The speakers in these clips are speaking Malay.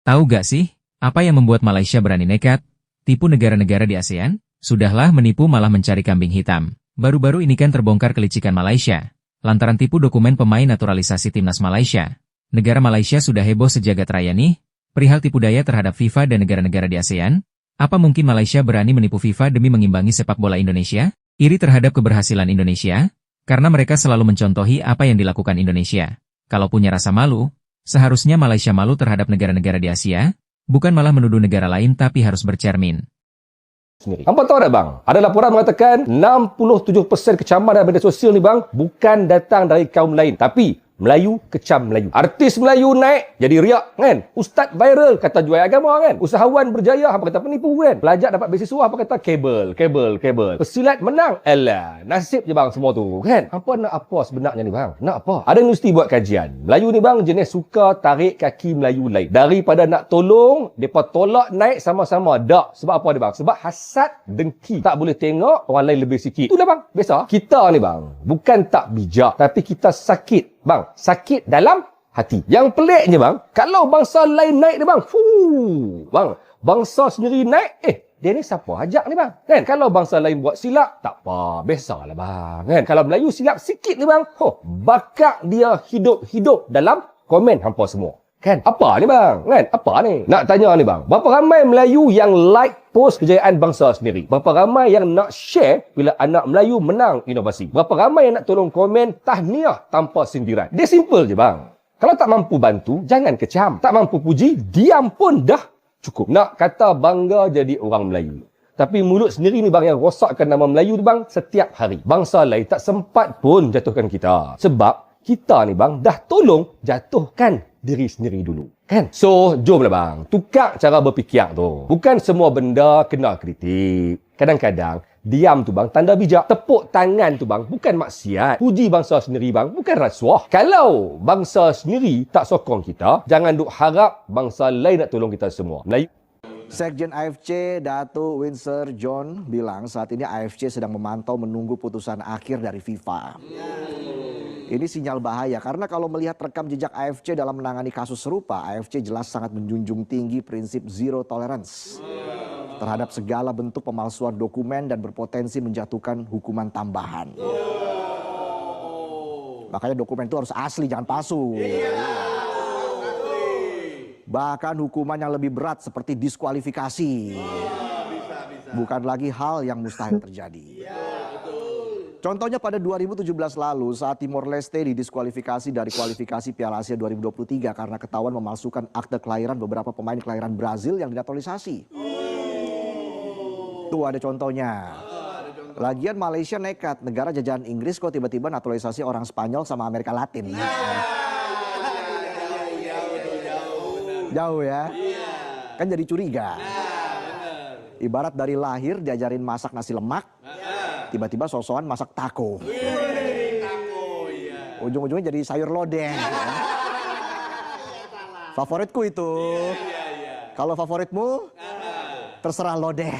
Tahu gak sih, apa yang membuat Malaysia berani nekat? Tipu negara-negara di ASEAN? Sudahlah menipu malah mencari kambing hitam. Baru-baru ini kan terbongkar kelicikan Malaysia. Lantaran tipu dokumen pemain naturalisasi timnas Malaysia. Negara Malaysia sudah heboh sejagat raya nih. Perihal tipu daya terhadap FIFA dan negara-negara di ASEAN? Apa mungkin Malaysia berani menipu FIFA demi mengimbangi sepak bola Indonesia? Iri terhadap keberhasilan Indonesia? Karena mereka selalu mencontohi apa yang dilakukan Indonesia. Kalau punya rasa malu, Seharusnya Malaysia malu terhadap negara-negara di Asia, bukan malah menuduh negara lain tapi harus bercermin. Apa tahu tak bang? Ada laporan mengatakan 67% kecaman dalam media sosial ni bang bukan datang dari kaum lain tapi Melayu kecam Melayu. Artis Melayu naik jadi riak kan. Ustaz viral kata jual agama kan. Usahawan berjaya apa kata penipu kan. Pelajar dapat beasiswa apa kata kabel, kabel, kabel. Pesilat menang. Elah, nasib je bang semua tu kan. Apa nak apa sebenarnya ni bang? Nak apa? Ada universiti buat kajian. Melayu ni bang jenis suka tarik kaki Melayu lain. Daripada nak tolong, depa tolak naik sama-sama. Tak. Sebab apa dia bang? Sebab hasad dengki. Tak boleh tengok orang lain lebih sikit. Itulah bang. Biasa. Kita ni bang, bukan tak bijak tapi kita sakit Bang, sakit dalam hati. Yang peliknya bang, kalau bangsa lain naik ni bang, fuh, bang, bangsa sendiri naik, eh, dia ni siapa ajak ni bang? Kan? Kalau bangsa lain buat silap, tak apa, biasalah bang. Kan? Kalau Melayu silap sikit ni bang, oh, bakak dia hidup-hidup dalam komen hampa semua. Kan? Apa ni bang? Kan? Apa ni? Nak tanya ni bang. Berapa ramai Melayu yang like post kejayaan bangsa sendiri? Berapa ramai yang nak share bila anak Melayu menang inovasi? Berapa ramai yang nak tolong komen tahniah tanpa sindiran? Dia simple je bang. Kalau tak mampu bantu, jangan kecam. Tak mampu puji, diam pun dah cukup. Nak kata bangga jadi orang Melayu. Tapi mulut sendiri ni bang yang rosakkan nama Melayu ni bang setiap hari. Bangsa lain tak sempat pun jatuhkan kita. Sebab kita ni bang dah tolong jatuhkan diri sendiri dulu. Kan? So, jomlah bang. Tukar cara berfikir tu. Bukan semua benda kena kritik. Kadang-kadang, diam tu bang, tanda bijak. Tepuk tangan tu bang, bukan maksiat. Puji bangsa sendiri bang, bukan rasuah. Kalau bangsa sendiri tak sokong kita, jangan duk harap bangsa lain nak tolong kita semua. Melayu Sekjen AFC Datu Windsor John bilang saat ini AFC sedang memantau menunggu putusan akhir dari FIFA. Ini sinyal bahaya karena kalau melihat rekam jejak AFC dalam menangani kasus serupa, AFC jelas sangat menjunjung tinggi prinsip zero tolerance terhadap segala bentuk pemalsuan dokumen dan berpotensi menjatuhkan hukuman tambahan. Makanya dokumen itu harus asli, jangan palsu. Bahkan hukuman yang lebih berat seperti diskualifikasi. Bukan lagi hal yang mustahil terjadi. Contohnya pada 2017 lalu saat Timor Leste didiskualifikasi dari kualifikasi Piala Asia 2023 karena ketahuan memalsukan akte kelahiran beberapa pemain kelahiran Brazil yang dinaturalisasi. Tuh ada contohnya. Lagian Malaysia nekat, negara jajahan Inggris kok tiba-tiba naturalisasi orang Spanyol sama Amerika Latin. Jauh ya? Kan jadi curiga. Ibarat dari lahir diajarin masak nasi lemak, tiba-tiba sosokan masak taco. Iya. Ujung-ujungnya jadi sayur lodeh. Favoritku itu. Iya, iya, Kalau favoritmu, terserah lodeh.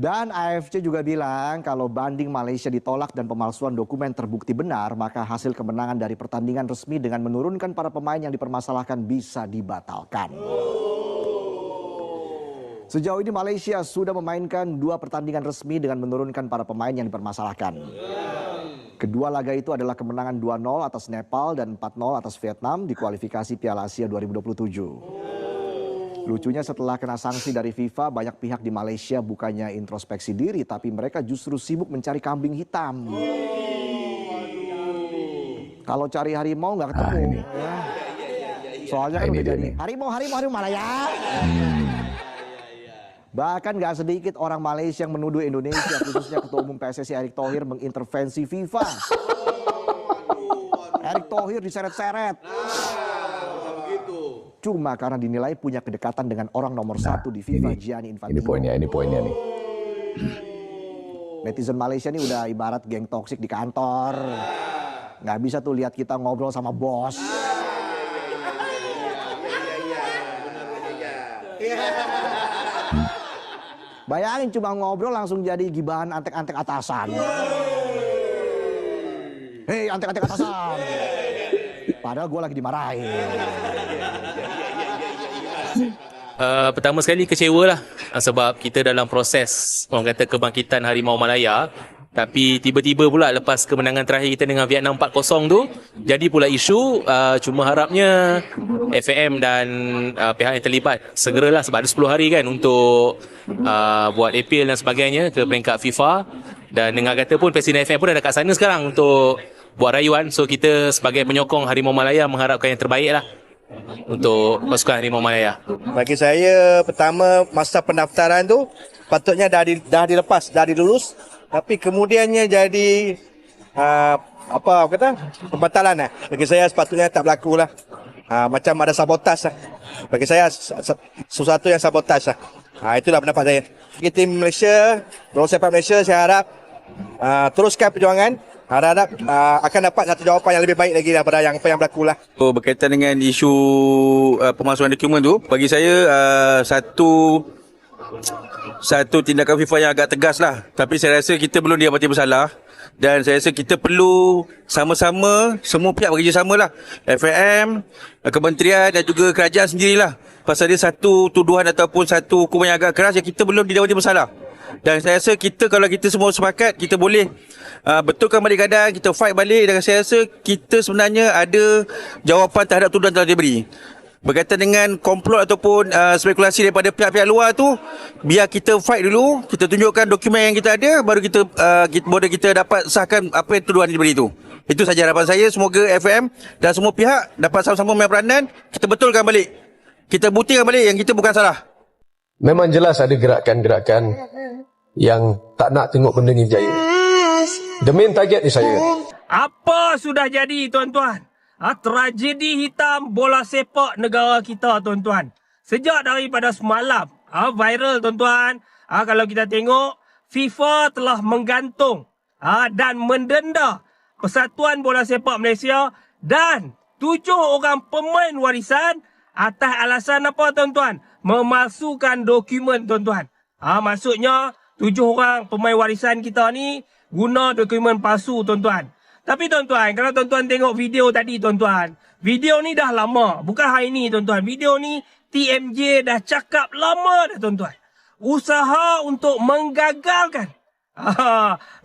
Dan AFC juga bilang kalau banding Malaysia ditolak dan pemalsuan dokumen terbukti benar, maka hasil kemenangan dari pertandingan resmi dengan menurunkan para pemain yang dipermasalahkan bisa dibatalkan. Sejauh ini Malaysia sudah memainkan dua pertandingan resmi dengan menurunkan para pemain yang dipermasalahkan. Kedua laga itu adalah kemenangan 2-0 atas Nepal dan 4-0 atas Vietnam di kualifikasi Piala Asia 2027. Lucunya setelah kena sanksi dari FIFA, banyak pihak di Malaysia bukannya introspeksi diri, tapi mereka justru sibuk mencari kambing hitam. Kalau cari harimau nggak ketemu. Ah, ya. Soalnya kan udah jadi harimau, harimau, harimau Malaya. Hmm. Bahkan gak sedikit orang Malaysia yang menuduh Indonesia, khususnya Ketua Umum PSSI Erick Thohir mengintervensi FIFA. Erick Thohir diseret-seret. Cuma karena dinilai punya kedekatan dengan orang nomor nah, satu di FIFA, ini, Gianni Infantino. Ini poinnya, ini poinnya nih. Netizen Malaysia ini udah ibarat geng toksik di kantor. Gak bisa tuh lihat kita ngobrol sama bos. Bayangin cuma ngobrol langsung jadi gibahan antek-antek atasan. Hei antek-antek atasan. Padahal gue lagi dimarahin. Uh, pertama sekali kecewa lah uh, sebab kita dalam proses orang kata kebangkitan Harimau Malaya tapi tiba-tiba pula lepas kemenangan terakhir kita dengan Vietnam 4-0 tu jadi pula isu uh, cuma harapnya FAM dan uh, pihak yang terlibat segeralah sebab ada 10 hari kan untuk uh, buat appeal dan sebagainya ke peringkat FIFA. Dan dengar kata pun Presiden FAM pun ada kat sana sekarang untuk buat rayuan. So kita sebagai penyokong Harimau Malaya mengharapkan yang terbaik lah untuk pasukan Harimau Malaya. Bagi saya pertama masa pendaftaran tu patutnya dah di, dah dilepas, dah dilulus tapi kemudiannya jadi uh, apa kata pembatalan lah. Bagi saya sepatutnya tak berlaku lah. Uh, macam ada sabotas lah. Bagi saya sesuatu yang sabotas lah. Uh, itulah pendapat saya. Bagi tim Malaysia, bola sepak Malaysia saya harap uh, teruskan perjuangan harap uh, akan dapat satu jawapan yang lebih baik lagi daripada yang apa yang berlaku lah. Oh, berkaitan dengan isu uh, pemasukan dokumen tu, bagi saya uh, satu satu tindakan FIFA yang agak tegas lah. Tapi saya rasa kita belum diamati bersalah. Dan saya rasa kita perlu sama-sama, semua pihak bekerjasama lah. FAM, kementerian dan juga kerajaan sendirilah. Pasal dia satu tuduhan ataupun satu hukuman yang agak keras yang kita belum didapati bersalah. Dan saya rasa kita kalau kita semua sepakat, kita boleh uh, betulkan balik keadaan, kita fight balik dan saya rasa kita sebenarnya ada jawapan terhadap tuduhan telah diberi berkaitan dengan komplot ataupun uh, spekulasi daripada pihak-pihak luar tu biar kita fight dulu kita tunjukkan dokumen yang kita ada baru kita uh, kita, baru kita dapat sahkan apa yang tuduhan diberi itu itu saja harapan saya. Semoga FM dan semua pihak dapat sama-sama main peranan. Kita betulkan balik. Kita buktikan balik yang kita bukan salah. Memang jelas ada gerakan-gerakan yang tak nak tengok benda ni berjaya. The main target ni saya. Apa sudah jadi tuan-tuan ha, tragedi hitam bola sepak negara kita tuan-tuan. Sejak daripada semalam ha, viral tuan-tuan. Ha, kalau kita tengok FIFA telah menggantung ha, dan mendenda Persatuan Bola Sepak Malaysia dan tujuh orang pemain warisan atas alasan apa tuan-tuan? Memasukkan dokumen tuan-tuan. Ha, maksudnya tujuh orang pemain warisan kita ni guna dokumen palsu tuan-tuan. Tapi tuan-tuan, kalau tuan-tuan tengok video tadi tuan-tuan, video ni dah lama. Bukan hari ni tuan-tuan. Video ni TMJ dah cakap lama dah tuan-tuan. Usaha untuk menggagalkan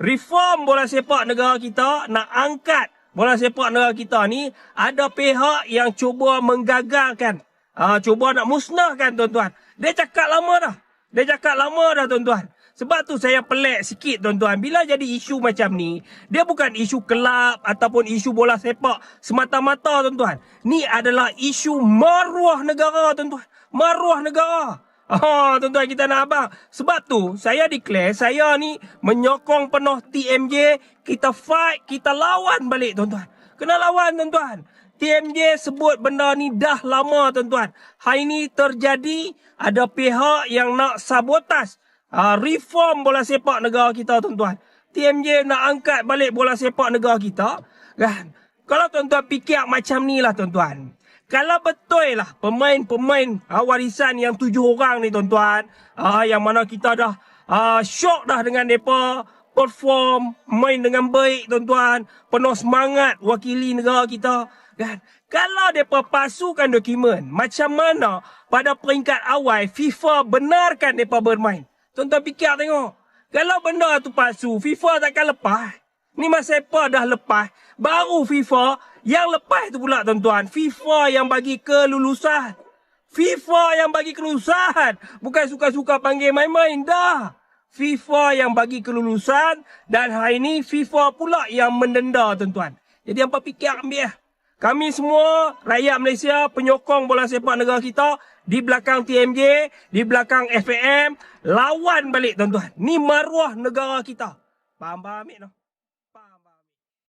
reform bola sepak negara kita nak angkat bola sepak negara kita ni ada pihak yang cuba menggagalkan. Ha, cuba nak musnahkan tuan-tuan. Dia cakap lama dah. Dia cakap lama dah tuan-tuan. Sebab tu saya pelik sikit tuan-tuan. Bila jadi isu macam ni, dia bukan isu kelab ataupun isu bola sepak semata-mata tuan-tuan. Ni adalah isu maruah negara tuan-tuan. Maruah negara. Oh, tuan-tuan kita nak abang. Sebab tu saya declare saya ni menyokong penuh TMJ. Kita fight, kita lawan balik tuan-tuan. Kena lawan tuan-tuan. TMJ sebut benda ni dah lama tuan-tuan. Hari ni terjadi ada pihak yang nak sabotas uh, reform bola sepak negara kita tuan-tuan. TMJ nak angkat balik bola sepak negara kita. Kan? Kalau tuan-tuan fikir macam ni lah tuan-tuan. Kalau betul lah pemain-pemain uh, warisan yang tujuh orang ni tuan-tuan. Uh, yang mana kita dah uh, shock dah dengan mereka perform, main dengan baik tuan-tuan. Penuh semangat wakili negara kita. Kan? Kalau mereka pasukan dokumen, macam mana pada peringkat awal FIFA benarkan mereka bermain? Tuan-tuan fikir tengok. Kalau benda tu palsu, FIFA takkan lepas. Ni masa apa dah lepas. Baru FIFA yang lepas tu pula tuan-tuan. FIFA yang bagi kelulusan. FIFA yang bagi kelulusan. Bukan suka-suka panggil main-main dah. FIFA yang bagi kelulusan. Dan hari ni FIFA pula yang mendenda tuan-tuan. Jadi apa fikir ambil Kami semua rakyat Malaysia penyokong bola sepak negara kita di belakang TMJ, di belakang FAM, lawan balik tuan-tuan. Ni maruah negara kita. Faham-faham, Amik? No?